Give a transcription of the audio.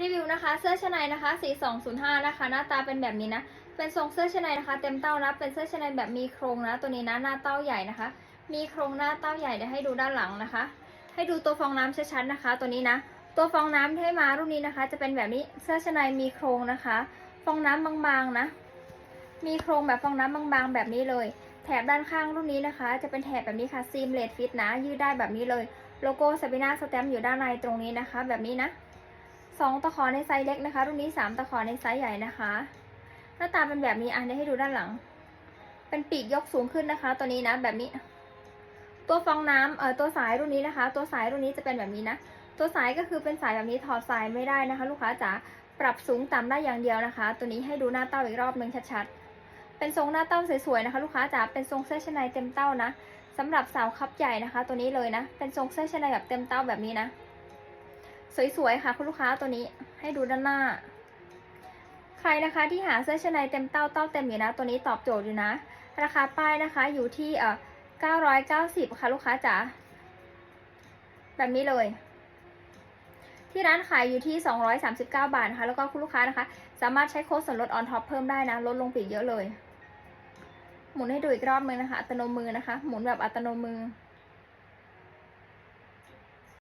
รีวิวนะคะเสื้อชั้นในนะคะ 4205 นะคะ หน้าตาเป็นแบบนี้นะ เป็นทรงเสื้อชั้นในนะคะ เต็มเต้านะ เป็นเสื้อชั้นในแบบมีโครงนะ ตัวนี้นะหน้าเต้าใหญ่นะคะ มีโครงหน้าเต้าใหญ่เดี๋ยวให้ดูด้านหลังนะคะ ให้ดูตัวฟองน้ำชัดๆนะคะ ตัวนี้นะ ตัวฟองน้ำที่ให้มารุ่นนี้นะคะ จะเป็นแบบนี้เสื้อชั้นในมีโครงนะคะ ฟองน้ำบางๆนะ มีโครงแบบฟองน้ำบางๆ แบบนี้เลย แถบด้านข้างรุ่นนี้นะคะ จะเป็นแถบแบบนี้ค่ะซีมเลดฟิตนะยืดได้แบบนี้เลย โลโก้ซาบิน่าสแตมป์อยู่ด้านในตรงนี้นะคะ แบบนี้นะ สองตะขอในไซส์เล็กนะคะ รุ่นนี้สามตะขอในไซส์ใหญ่นะคะ หน้าตาเป็นแบบนี้อะเดี๋ยวให้ดูด้านหลัง เป็นปีกยกสูงขึ้นนะคะ ตัวนี้นะแบบนี้ ตัวฟองน้ำเอ่อตัวสายรุ่นนี้นะคะ ตัวสายรุ่นนี้จะเป็นแบบนี้นะ ตัวสายก็คือเป็นสายแบบนี้ถอดสายไม่ได้นะคะ ลูกค้าจ๋า ปรับสูงต่ำได้อย่างเดียวนะคะ ตัวนี้ให้ดูหน้าเต้าอีกรอบหนึ่งชัดๆ เป็นทรงหน้าเต้าสวยๆนะคะ ลูกค้าจ๋า เป็นทรงเสื้อชั้นในเต็มเต้านะสำหรับสาวคับใหญ่นะคะ ตัวนี้เลยนะ เป็นทรงเสื้อชั้นในแบบเต็มเต้าแบบนี้นะ สวยๆค่ะคุณลูกค้าตัวนี้ให้ดูด้านหน้า ใครนะคะที่หาเสื้อชั้นในเต็มเต้าเต้าเต็มอยู่นะ ตัวนี้ตอบโจทย์อยู่นะ ราคาป้ายนะคะอยู่ที่เอ่อ990 ค่ะลูกค้าจ๋าแบบนี้เลย ที่ร้านขายอยู่ที่ 239 บาทนะคะ แล้วก็คุณลูกค้านะคะ สามารถใช้โค้ดส่วนลดออนท็อปเพิ่มได้นะ ลดลงปีกเยอะเลย หมุนให้ดูอีกรอบนึงนะคะ อัตโนมือนะคะ หมุนแบบอัตโนมือ